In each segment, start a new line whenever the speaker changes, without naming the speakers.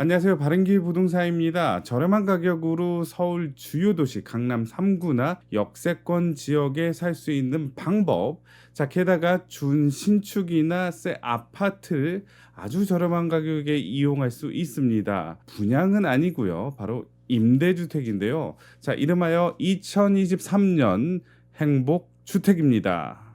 안녕하세요. 바른길 부동산입니다. 저렴한 가격으로 서울 주요 도시 강남 3구나 역세권 지역에 살 수 있는 방법. 자, 게다가 준 신축이나 새 아파트를 아주 저렴한 가격에 이용할 수 있습니다. 분양은 아니고요. 바로 임대주택인데요. 자, 이름하여 2023년 행복 주택입니다.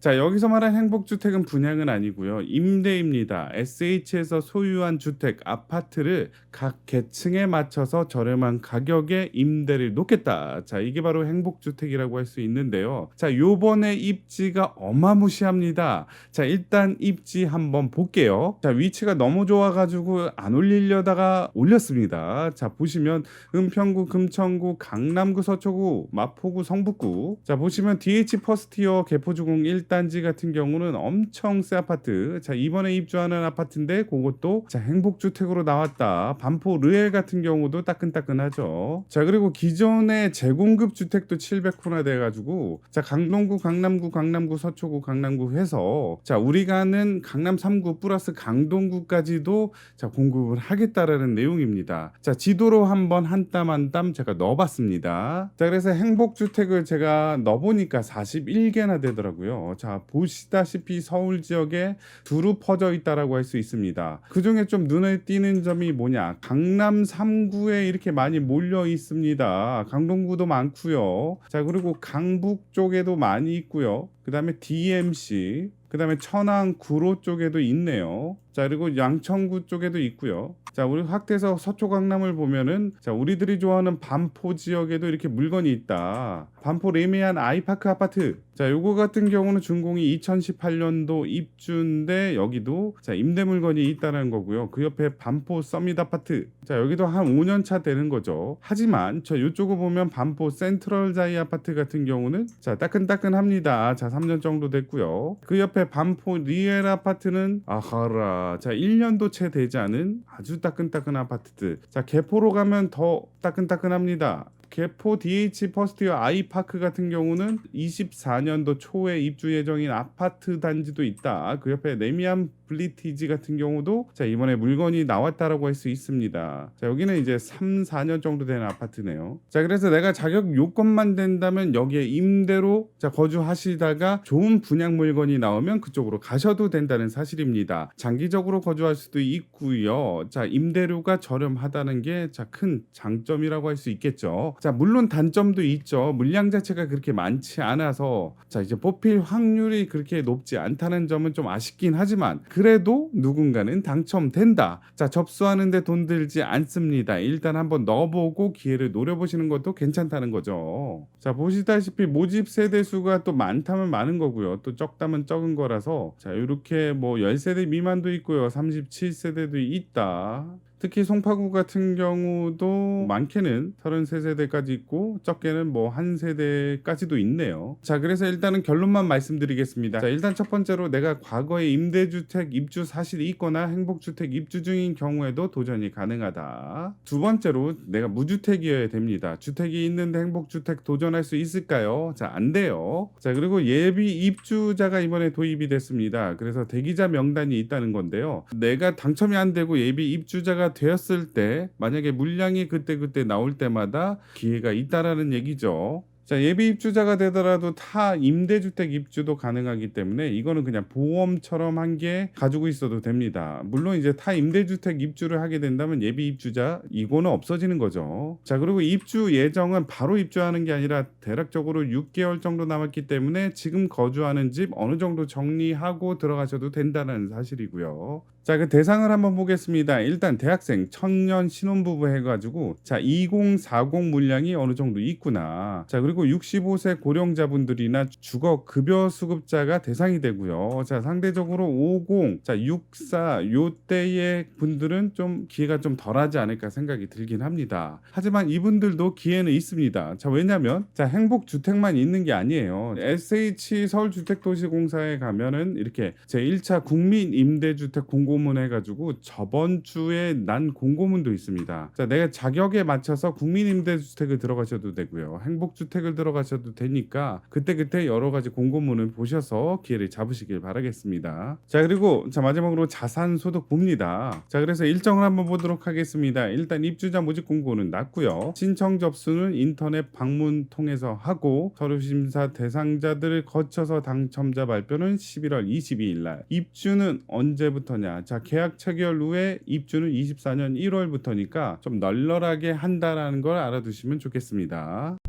자, 여기서 말한 행복주택은 분양은 아니고요. 임대입니다. SH에서 소유한 주택, 아파트를 각 계층에 맞춰서 저렴한 가격에 임대를 놓겠다. 자, 이게 바로 행복주택이라고 할 수 있는데요. 자, 요번에 입지가 어마무시합니다. 자, 일단 입지 한번 볼게요. 자, 위치가 너무 좋아가지고 안 올리려다가 올렸습니다. 자, 보시면 은평구, 금천구, 강남구, 서초구, 마포구, 성북구. 자, 보시면 DH 퍼스티어 개포주공 1 단지 같은 경우는 엄청 새 아파트. 자, 이번에 입주하는 아파트인데 그것도 자, 행복주택으로 나왔다. 반포 르엘 같은 경우도 따끈따끈하죠. 자, 그리고 기존의 재공급 주택도 700호나 돼 가지고 자, 강동구, 강남구, 강남구, 서초구, 강남구 해서 자, 우리가 아는 강남 3구 플러스 강동구까지도 자, 공급을 하겠다라는 내용입니다. 자, 지도로 한번 한 땀 한 땀 제가 넣어 봤습니다. 자, 그래서 행복주택을 제가 넣어 보니까 41개나 되더라고요. 자, 보시다시피 서울 지역에 두루 퍼져 있다라고 할 수 있습니다. 그 중에 좀 눈에 띄는 점이 뭐냐? 강남 3구에 이렇게 많이 몰려 있습니다. 강동구도 많고요. 자, 그리고 강북 쪽에도 많이 있고요. 그 다음에 DMC, 그 다음에 천안 구로 쪽에도 있네요. 자, 그리고 양천구 쪽에도 있고요. 자, 우리 확대해서 서초 강남을 보면은 자, 우리들이 좋아하는 반포 지역에도 이렇게 물건이 있다. 반포 레미안 아이파크 아파트. 자, 요거 같은 경우는 준공이 2018년도 입주인데 여기도 자, 임대 물건이 있다는 거고요. 그 옆에 반포 서밋 아파트. 자, 여기도 한 5년 차 되는 거죠. 하지만 저 요쪽을 보면 반포 센트럴 자이 아파트 같은 경우는 자, 따끈따끈합니다. 자, 3년 정도 됐고요. 그 옆에 반포 리엘 아파트는 아하라. 자, 1년도 채 되지 않은 아주 따끈따끈 아파트들. 자, 개포로 가면 더 따끈따끈합니다. 개포 DH 퍼스트웨어 아이파크 같은 경우는 24년도 초에 입주 예정인 아파트 단지도 있다. 그 옆에 레미안 블리티지 같은 경우도 자 이번에 물건이 나왔다라고 할 수 있습니다. 자 여기는 이제 3, 4년 정도 되는 아파트네요. 자 그래서 내가 자격 요건만 된다면 여기에 임대로 자 거주하시다가 좋은 분양 물건이 나오면 그쪽으로 가셔도 된다는 사실입니다. 장기적으로 거주할 수도 있고요. 자 임대료가 저렴하다는 게 자 큰 장점이라고 할 수 있겠죠. 자 물론 단점도 있죠. 물량 자체가 그렇게 많지 않아서 자 이제 뽑힐 확률이 그렇게 높지 않다는 점은 좀 아쉽긴 하지만 그래도 누군가는 당첨된다. 자 접수하는데 돈 들지 않습니다. 일단 한번 넣어보고 기회를 노려보시는 것도 괜찮다는 거죠. 자 보시다시피 모집 세대 수가 또 많다면 많은 거고요. 또 적다면 적은 거 라서 자 이렇게 뭐 10세대 미만도 있고요. 37세대도 있다. 특히 송파구 같은 경우도 많게는 33세대까지 있고 적게는 뭐 한 세대까지도 있네요. 자, 그래서 일단은 결론만 말씀드리겠습니다. 자, 일단 첫 번째로 내가 과거에 임대주택 입주 사실이 있거나 행복주택 입주 중인 경우에도 도전이 가능하다. 두 번째로 내가 무주택이어야 됩니다. 주택이 있는데 행복주택 도전할 수 있을까요? 자, 안 돼요. 자, 그리고 예비 입주자가 이번에 도입이 됐습니다. 그래서 대기자 명단이 있다는 건데요. 내가 당첨이 안 되고 예비 입주자가 되었을 때 만약에 물량이 그때 그때 나올 때마다 기회가 있다라는 얘기죠. 자, 예비 입주자가 되더라도 타 임대주택 입주도 가능하기 때문에 이거는 그냥 보험처럼 한 게 가지고 있어도 됩니다. 물론 이제 타 임대주택 입주를 하게 된다면 예비 입주자 이거는 없어지는 거죠. 자, 그리고 입주 예정은 바로 입주하는 게 아니라 대략적으로 6개월 정도 남았기 때문에 지금 거주하는 집 어느 정도 정리하고 들어가셔도 된다는 사실이고요. 자, 그 대상을 한번 보겠습니다. 일단 대학생, 청년, 신혼부부 해가지고 자, 2040 물량이 어느 정도 있구나. 자, 그리고 65세 고령자분들이나 주거 급여 수급자가 대상이 되고요. 자, 상대적으로 50, 자, 64 요때의 분들은 좀 기회가 좀 덜하지 않을까 생각이 들긴 합니다. 하지만 이분들도 기회는 있습니다. 자, 왜냐면 자, 행복 주택만 있는 게 아니에요. SH 서울주택도시공사에 가면은 이렇게 제 1차 국민 임대주택 공고 공고문 해가지고 저번 주에 난 공고문도 있습니다. 자, 내가 자격에 맞춰서 국민임대주택을 들어가셔도 되고요. 행복주택을 들어가셔도 되니까 그때그때 여러 가지 공고문을 보셔서 기회를 잡으시길 바라겠습니다. 자, 그리고 자 마지막으로 자산소득 봅니다. 자, 그래서 일정을 한번 보도록 하겠습니다. 일단 입주자 모집 공고는 났고요. 신청 접수는 인터넷 방문 통해서 하고 서류 심사 대상자들을 거쳐서 당첨자 발표는 11월 22일 날. 입주는 언제부터냐? 자, 계약 체결 후에 입주는 24년 1월부터니까 좀 널널하게 한다라는 걸 알아두시면 좋겠습니다.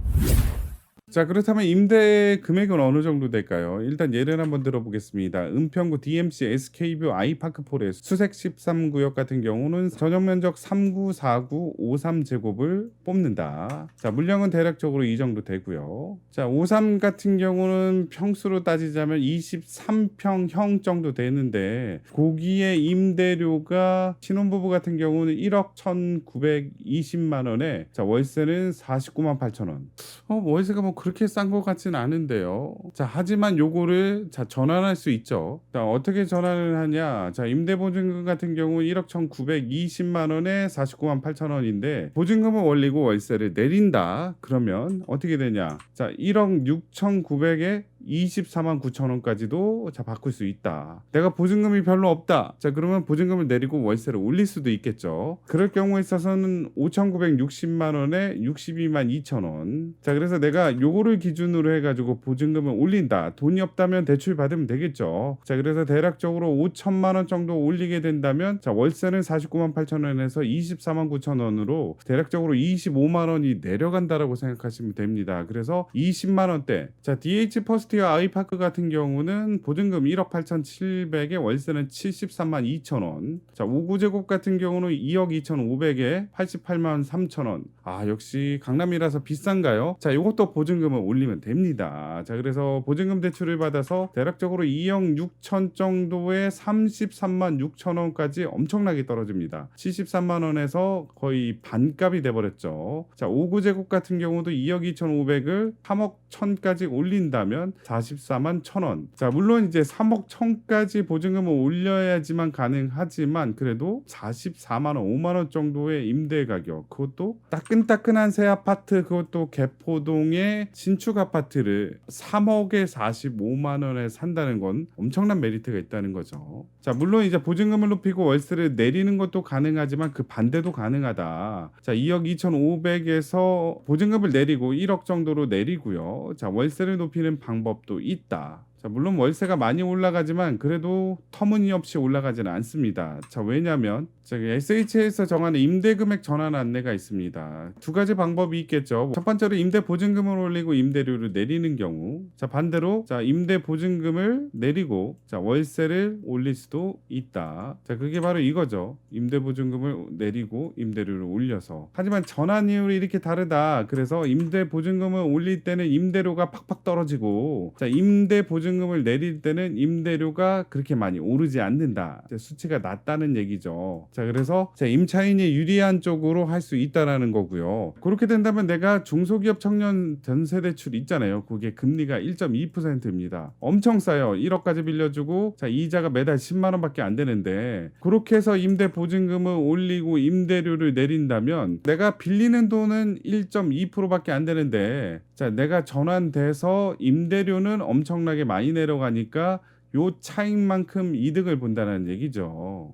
자 그렇다면 임대 금액은 어느 정도 될까요? 일단 예를 한번 들어보겠습니다. 은평구 DMC SK뷰 아이파크폴의 수색 13구역 같은 경우는 전용 면적 3949 53제곱을 뽑는다. 자 물량은 대략적으로 이 정도 되고요. 자 53 같은 경우는 평수로 따지자면 23평형 정도 되는데 고기의 임대료가 신혼부부 같은 경우는 1억 1,920만 원에 자 월세는 49만 8천 원. 어 월세가 뭐 그렇게 싼 것 같지는 않은데요. 자 하지만 요거를 자 전환할 수 있죠. 자 어떻게 전환을 하냐? 자 임대보증금 같은 경우 1억 1,920만 원에 49만 8천 원인데 보증금을 올리고 월세를 내린다. 그러면 어떻게 되냐? 자 1억 6,900에 24만 9천 원까지도 자 바꿀 수 있다. 내가 보증금이 별로 없다. 자 그러면 보증금을 내리고 월세를 올릴 수도 있겠죠. 그럴 경우에 있어서는 5,960만 원에 62만 2천 원. 자 그래서 내가 요거를 기준으로 해가지고 보증금을 올린다. 돈이 없다면 대출 받으면 되겠죠. 자 그래서 대략적으로 5천만 원 정도 올리게 된다면 자 월세는 49만 8천 원에서 24만 9천 원으로 대략적으로 25만 원이 내려간다라고 생각하시면 됩니다. 그래서 20만 원대. 자 DH 퍼스트 아파트와 아이파크 같은 경우는 보증금 1억 8,700에 월세는 73만 2천 원. 자, 5구제곱 같은 경우는 2억 2,500에 88만 3천 원. 아, 역시 강남이라서 비싼가요? 자, 이것도 보증금을 올리면 됩니다. 자, 그래서 보증금 대출을 받아서 대략적으로 2억 6천 정도에 33만 6천 원까지 엄청나게 떨어집니다. 73만 원에서 거의 반값이 돼버렸죠. 자, 5구제곱 같은 경우도 2억 2,500을 3억 1천까지 올린다면 44만 1천원. 자, 물론 이제 3억 1천까지 보증금을 올려야지만 가능하지만 그래도 44만 원, 5만 원 정도의 임대 가격. 그것도 따끈따끈한 새 아파트 그것도 개포동의 신축 아파트를 3억에 45만 원에 산다는 건 엄청난 메리트가 있다는 거죠. 자, 물론 이제 보증금을 높이고 월세를 내리는 것도 가능하지만 그 반대도 가능하다. 자, 2억 2,500에서 보증금을 내리고 1억 정도로 내리고요. 자, 월세를 높이는 방법 도 있다. 자, 물론 월세가 많이 올라가지만 그래도 터무니없이 올라가지는 않습니다. 자, 왜냐면 저기 SH에서 정하는 임대 금액 전환 안내가 있습니다. 두 가지 방법이 있겠죠. 첫 번째로 임대 보증금을 올리고 임대료를 내리는 경우, 자 반대로 자 임대 보증금을 내리고 자 월세를 올릴 수도 있다. 자 그게 바로 이거죠. 임대 보증금을 내리고 임대료를 올려서. 하지만 전환 이율이 이렇게 다르다. 그래서 임대 보증금을 올릴 때는 임대료가 팍팍 떨어지고 자 임대 보증금을 내릴 때는 임대료가 그렇게 많이 오르지 않는다. 자, 수치가 낮다는 얘기죠. 자 그래서 자, 임차인이 유리한 쪽으로 할 수 있다라는 거고요. 그렇게 된다면 내가 중소기업 청년 전세 대출 있잖아요. 그게 금리가 1.2%입니다. 엄청 싸요. 1억까지 빌려주고 자 이자가 매달 10만 원밖에 안 되는데 그렇게 해서 임대 보증금을 올리고 임대료를 내린다면 내가 빌리는 돈은 1.2%밖에 안 되는데 자 내가 전환돼서 임대료는 엄청나게 많이 내려가니까 요 차익만큼 이득을 본다는 얘기죠.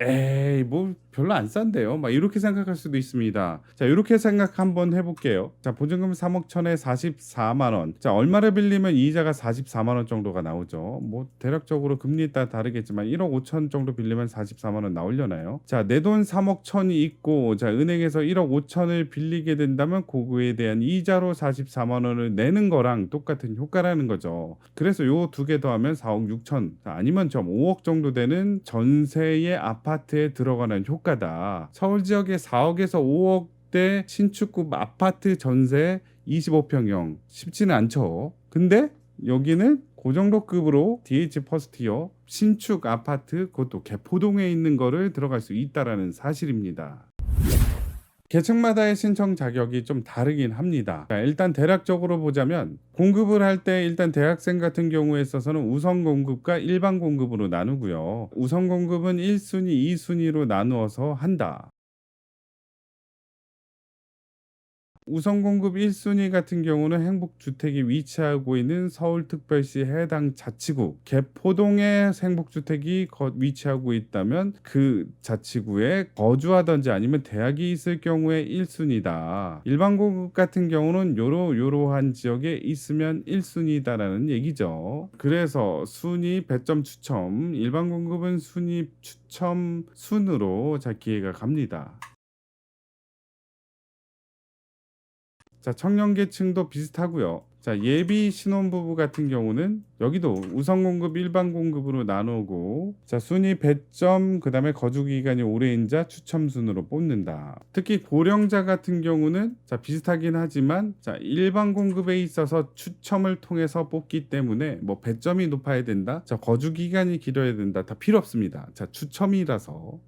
에이 뭐 별로 안 싼데요. 막 이렇게 생각할 수도 있습니다. 자 이렇게 생각 한번 해볼게요. 자 보증금 3억 천에 44만 원. 자 얼마를 빌리면 이자가 44만 원 정도가 나오죠. 뭐 대략적으로 금리에 따라 다르겠지만 1억 5천 정도 빌리면 44만 원 나오려나요? 자 내 돈 3억 천이 있고 자 은행에서 1억 5천을 빌리게 된다면 그거에 대한 이자로 44만 원을 내는 거랑 똑같은 효과라는 거죠. 그래서 요 두 개 더하면 4억 6천 자, 아니면 좀 5억 정도 되는 전세의 아파트에 들어가는 효과 다. 서울 지역에 4억에서 5억대 신축급 아파트 전세 25평형 쉽지는 않죠. 근데 여기는 고정도 급으로 DH 퍼스티어 신축 아파트 그것도 개포동에 있는 거를 들어갈 수 있다라는 사실입니다. 계층마다의 신청 자격이 좀 다르긴 합니다. 자, 일단 대략적으로 보자면 공급을 할 때 일단 대학생 같은 경우에 있어서는 우선 공급과 일반 공급으로 나누고요. 우선 공급은 1순위, 2순위로 나누어서 한다. 우선 공급 1순위 같은 경우는 행복주택이 위치하고 있는 서울특별시 해당 자치구 개포동에 행복주택이 거- 위치하고 있다면 그 자치구에 거주하던지 아니면 대학이 있을 경우에 1순위다. 일반 공급 같은 경우는 요러 요러한 지역에 있으면 1순위다라는 얘기죠. 그래서 순위 배점 추첨 일반 공급은 순위 추첨 순으로 자 기회가 갑니다. 자, 청년 계층도 비슷하고요. 자, 예비 신혼부부 같은 경우는 여기도 우선 공급, 일반 공급으로 나누고 자, 순위 배점, 그다음에 거주 기간이 오래인 자 추첨 순으로 뽑는다. 특히 고령자 같은 경우는 자, 비슷하긴 하지만 자, 일반 공급에 있어서 추첨을 통해서 뽑기 때문에 뭐 배점이 높아야 된다. 자, 거주 기간이 길어야 된다. 다 필요 없습니다. 자, 추첨이라서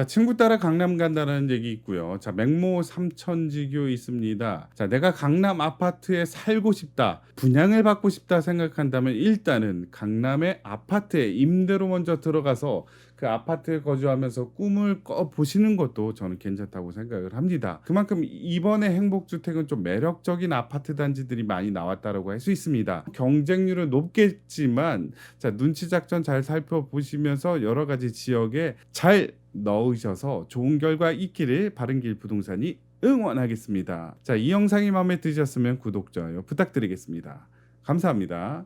자, 친구 따라 강남 간다는 얘기 있고요. 자, 맹모 삼천지교 있습니다. 자, 내가 강남 아파트에 살고 싶다. 분양을 받고 싶다 생각한다면 일단은 강남의 아파트에 임대로 먼저 들어가서 그 아파트에 거주하면서 꿈을 꿔 보시는 것도 저는 괜찮다고 생각을 합니다. 그만큼 이번에 행복주택은 좀 매력적인 아파트 단지들이 많이 나왔다라고 할 수 있습니다. 경쟁률은 높겠지만 자, 눈치 작전 잘 살펴보시면서 여러 가지 지역에 잘 넣으셔서 좋은 결과 있기를 바른길 부동산이 응원하겠습니다. 자, 이 영상이 마음에 드셨으면 구독, 좋아요 부탁드리겠습니다. 감사합니다.